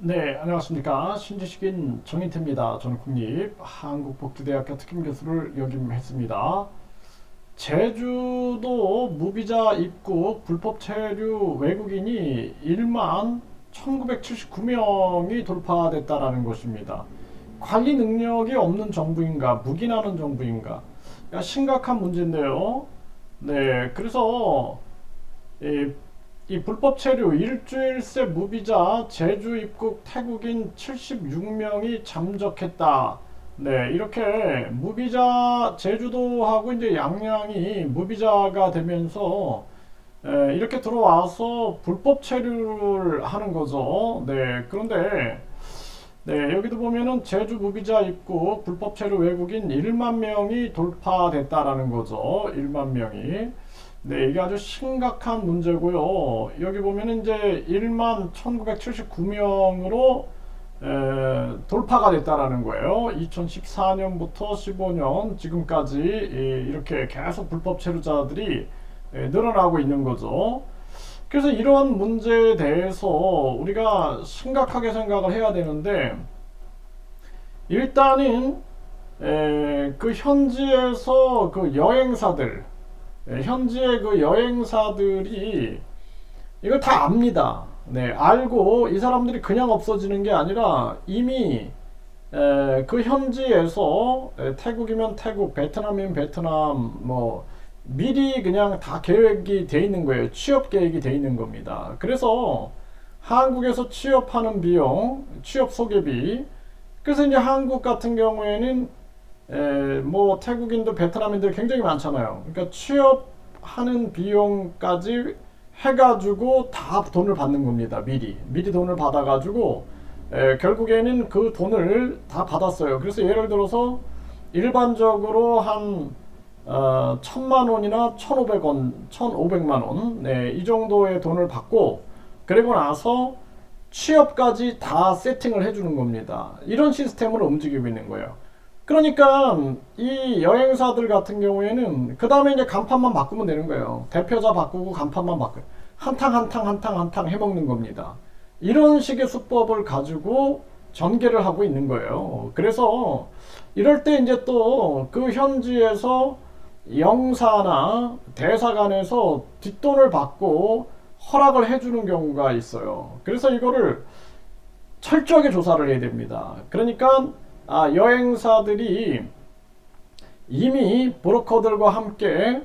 네, 안녕하십니까. 신지식인 정인태입니다. 저는 국립 한국복지대학교 특임교수를 역임했습니다. 제주도 무비자 입국 불법 체류 외국인이 1만 1979명이 돌파됐다라는 것입니다. 관리 능력이 없는 정부인가, 묵인하는 정부인가. 야, 심각한 문제인데요. 네, 그래서 이, 이 불법 체류 일주일새 무비자 제주 입국 태국인 76명이 잠적했다. 네, 이렇게 무비자 제주도하고 이제 양양이 무비자가 되면서 에, 이렇게 들어와서 불법 체류를 하는 거죠. 네, 그런데 네, 여기도 보면은 제주 무비자 입국 불법 체류 외국인 1만 명이 돌파됐다라는 거죠. 1만 명이. 네, 이게 아주 심각한 문제고요. 여기 보면은 이제 1만 1979명으로 돌파가 됐다라는 거예요. 2014년부터 15년 지금까지 예, 이렇게 계속 불법 체류자들이 예, 늘어나고 있는 거죠. 그래서 이런 문제에 대해서 우리가 심각하게 생각을 해야 되는데 일단은 에, 그 현지에서 그 여행사들 에, 현지의 그 여행사들이 이걸 다 압니다. 네, 알고 이 사람들이 그냥 없어지는 게 아니라 이미 에, 그 현지에서 에, 태국이면 태국, 베트남이면 베트남, 뭐 미리 그냥 다 계획이 돼 있는 거예요. 취업 계획이 돼 있는 겁니다. 그래서 한국에서 취업하는 비용, 취업 소개비. 그래서 이제 한국 같은 경우에는 에, 뭐 태국인도 베트남인들 굉장히 많잖아요. 그러니까 취업하는 비용까지 해가지고 다 돈을 받는 겁니다. 미리 미리 돈을 받아가지고 에, 결국에는 그 돈을 다 받았어요. 그래서 예를 들어서 일반적으로 한 어, 천만 원이나 천오백 원, 천오백만 원, 네, 이 정도의 돈을 받고 그리고 나서 취업까지 다 세팅을 해주는 겁니다. 이런 시스템으로 움직이고 있는 거예요. 그러니까 이 여행사들 같은 경우에는 그 다음에 이제 간판만 바꾸면 되는 거예요. 대표자 바꾸고 간판만 바꾸. 한탕 한탕 한탕 한탕 해먹는 겁니다. 이런 식의 수법을 가지고 전개를 하고 있는 거예요. 그래서 이럴 때 이제 또 그 현지에서 영사나 대사관에서 뒷돈을 받고 허락을 해주는 경우가 있어요. 그래서 이거를 철저하게 조사를 해야 됩니다. 그러니까 아, 여행사들이 이미 브로커들과 함께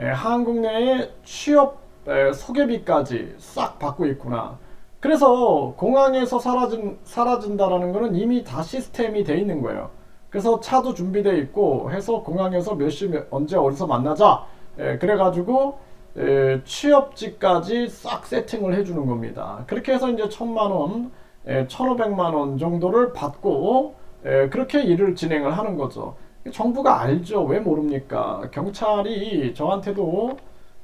에, 한국 내에 취업 에, 소개비까지 싹 받고 있구나. 그래서 공항에서 사라진, 사라진다라는 것은 이미 다 시스템이 돼 있는 거예요. 그래서 차도 준비돼 있고 해서 공항에서 몇 시 언제 어디서 만나자. 에, 그래가지고 에, 취업지까지 싹 세팅을 해주는 겁니다. 그렇게 해서 이제 천만 원, 에, 천오백만 원 정도를 받고 에, 그렇게 일을 진행을 하는 거죠. 정부가 알죠. 왜 모릅니까? 경찰이 저한테도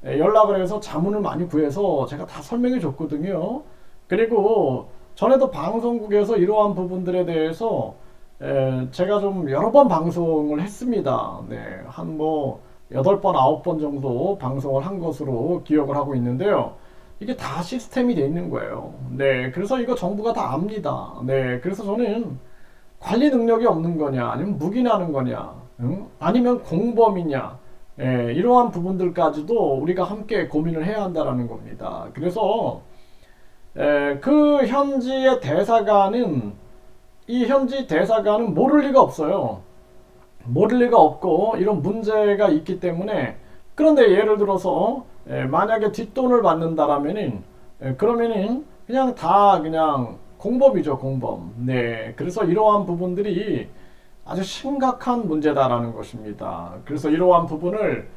에, 연락을 해서 자문을 많이 구해서 제가 다 설명해 줬거든요. 그리고 전에도 방송국에서 이러한 부분들에 대해서 에, 제가 좀 여러 번 방송을 했습니다. 네, 한뭐 여덟 번, 아홉 번 정도 방송을 한 것으로 기억을 하고 있는데요. 이게 다 시스템이 돼 있는 거예요. 네, 그래서 이거 정부가 다 압니다. 네, 그래서 저는 관리 능력이 없는 거냐, 아니면 묵인하는 거냐, 응? 아니면 공범이냐, 예, 이러한 부분들까지도 우리가 함께 고민을 해야 한다라는 겁니다. 그래서 에, 그 현지의 대사관은 이 현지 대사관은 모를 리가 없어요. 모를 리가 없고 이런 문제가 있기 때문에 그런데 예를 들어서 에, 만약에 뒷돈을 받는다라면은 에, 그러면은 그냥 다 그냥 공범이죠 공범. 네, 그래서 이러한 부분들이 아주 심각한 문제다라는 것입니다. 그래서 이러한 부분을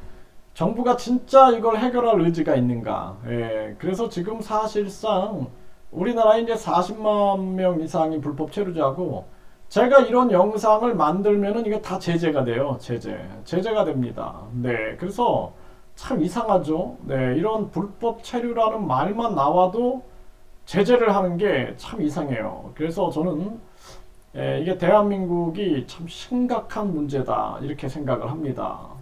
정부가 진짜 이걸 해결할 의지가 있는가? 예, 그래서 지금 사실상 우리나라에 이제 40만 명 이상이 불법 체류자고 제가 이런 영상을 만들면은 이게 다 제재가 돼요. 제재. 제재가 됩니다. 네. 그래서 참 이상하죠. 네. 이런 불법 체류라는 말만 나와도 제재를 하는 게 참 이상해요. 그래서 저는 예, 이게 대한민국이 참 심각한 문제다. 이렇게 생각을 합니다.